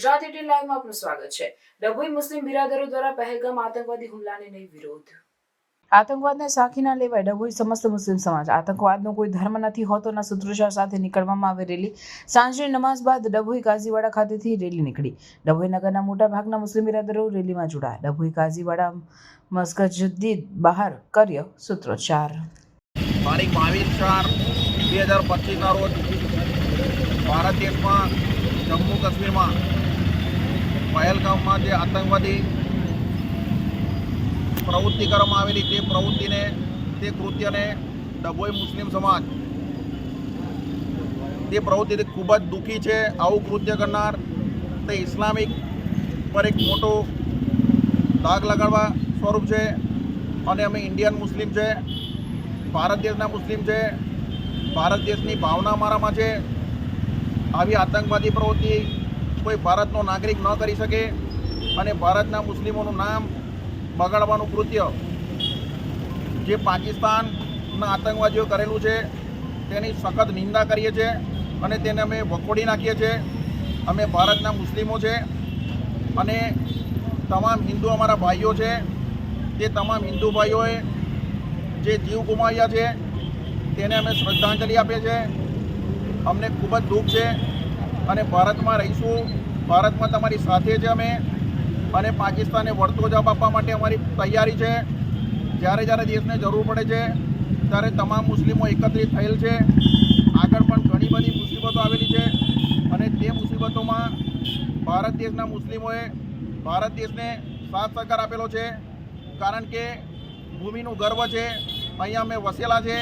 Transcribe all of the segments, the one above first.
Gujarat eighteen લાઈવમાં આપનું સ્વાગત છે. ડભોઈ મુસ્લિમ બિરાદરો દ્વારા પહેલગામ આતંકવાદી હુમલાને લઈ વિરોધ. આતંકવાદને સાખી ના લેવાય ડભોઈ સમસ્ત મુસ્લિમ સમાજ. આતંકવાદનો કોઈ ધર્મ નથી હોતોના સૂત્રોચ્ચાર સાથે નીકળવામાં આવી રેલી. સાંજની નમાઝ બાદ ડભોઈ કાઝીવાડા ખાતેથી રેલી નીકળી. ડભોઈ નગરના મોટા ભાગના મુસ્લિમ બિરાદરો રેલીમાં જોડાયા. ડભોઈ કાઝીવાડા મસ્કજુદ્દીદ બહાર કર્યો સૂત્રોચ્ચાર. તારીખ બાવીસ ચાર બે હજાર પચીસના રોજ ભારત દેશમાં જમ્મુ કાશ્મીરમાં પહેલગામમાં જે આતંકવાદી પ્રવૃત્તિ કરવામાં આવેલી તે પ્રવૃત્તિને, તે કૃત્યને ડભોઈ મુસ્લિમ સમાજ તે પ્રવૃત્તિથી ખૂબ જ દુઃખી છે. આવું કૃત્ય કરનાર તે ઇસ્લામિક પર એક મોટો દાગ લગાડવા સ્વરૂપ છે અને અમે ઇન્ડિયન મુસ્લિમ છે, ભારત દેશના મુસ્લિમ છે, ભારત દેશની ભાવના અમારામાં છે. આવી આતંકવાદી પ્રવૃત્તિ કોઈ ભારતનો નાગરિક ન કરી શકે અને ભારતના મુસ્લિમોનું નામ બગાડવાનું કૃત્ય જે પાકિસ્તાનના આતંકવાદીઓ કરેલું છે, તેની સખત નિંદા કરીએ છીએ અને તેને અમે વખોડી નાખીએ છીએ. અમે ભારતના મુસ્લિમો છે અને તમામ હિન્દુ અમારા ભાઈઓ છે. તે તમામ હિન્દુ ભાઈઓએ જે જીવ ગુમાવ્યા છે, તેને અમે શ્રદ્ધાંજલિ આપીએ છીએ. અમને ખૂબ જ દુઃખ છે અને ભારતમાં રહીશું. ભારતમાં તમારી સાથે છે અમે અને પાકિસ્તાને વળતો જવાબ આપવા માટે અમારી તૈયારી છે. જ્યારે જ્યારે દેશને જરૂર પડે છે, ત્યારે તમામ મુસ્લિમો એકત્રિત થયેલ છે. આગળ પણ ઘણી બધી મુસીબતો આવેલી છે અને તે મુસીબતોમાં ભારત દેશના મુસ્લિમોએ ભારત દેશને સાથ સહકાર આપેલો છે. કારણ કે ભૂમિનું ગર્વ છે, અહીંયા અમે વસેલા છે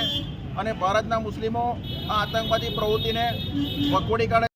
અને ભારતના મુસ્લિમો આ આતંકવાદી પ્રવૃત્તિને વખોડી કાઢે